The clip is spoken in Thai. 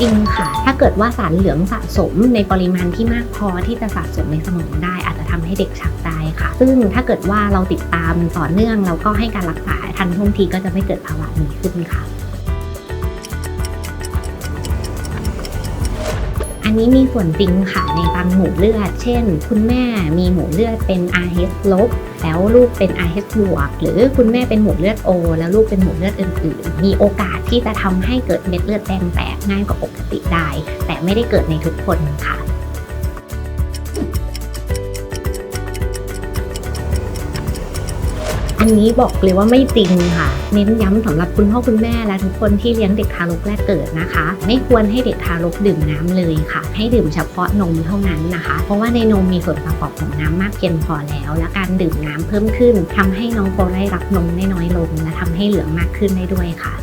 จริงค่ะ ถ้าเกิดว่าสารเหลืองสะสมในปริมาณที่มากพอที่จะสะสมในสมองได้ อาจจะทำให้เด็กชักได้ค่ะ ซึ่งถ้าเกิดว่าเราติดตามต่อเนื่องแล้วก็ให้การรักษาทันท่วงทีก็จะไม่เกิดภาวะนี้ขึ้นค่ะ นี้มีส่วนจริงค่ะในบางหมู่เลือด เช่น คุณแม่มีหมู่เลือดเป็น RH ลบแล้วลูกเป็น RH บวก หรือคุณแม่เป็นหมู่เลือด O แล้วลูกเป็นหมู่เลือดอื่นๆ มีโอกาสที่จะทำให้เกิดเม็ดเลือดแดงแตกง่ายกว่าปกติได้ แต่ไม่ได้เกิดในทุกคนค่ะ อันนี้บอกเลยว่าไม่จริงค่ะ เน้นย้ำสำหรับคุณพ่อคุณแม่และทุกคนที่เลี้ยงเด็กทารกแรกเกิดนะคะ ไม่ควรให้เด็กทารกดื่มน้ำเลยค่ะ ให้ดื่มเฉพาะนมเท่านั้นนะคะ เพราะว่าในนมมีส่วนประกอบของน้ำมากเพียงพอแล้ว และการดื่มน้ำเพิ่มขึ้นทำให้น้องโปได้รับนมได้น้อยลง และทำให้เหลืองมากขึ้นได้ด้วยค่ะ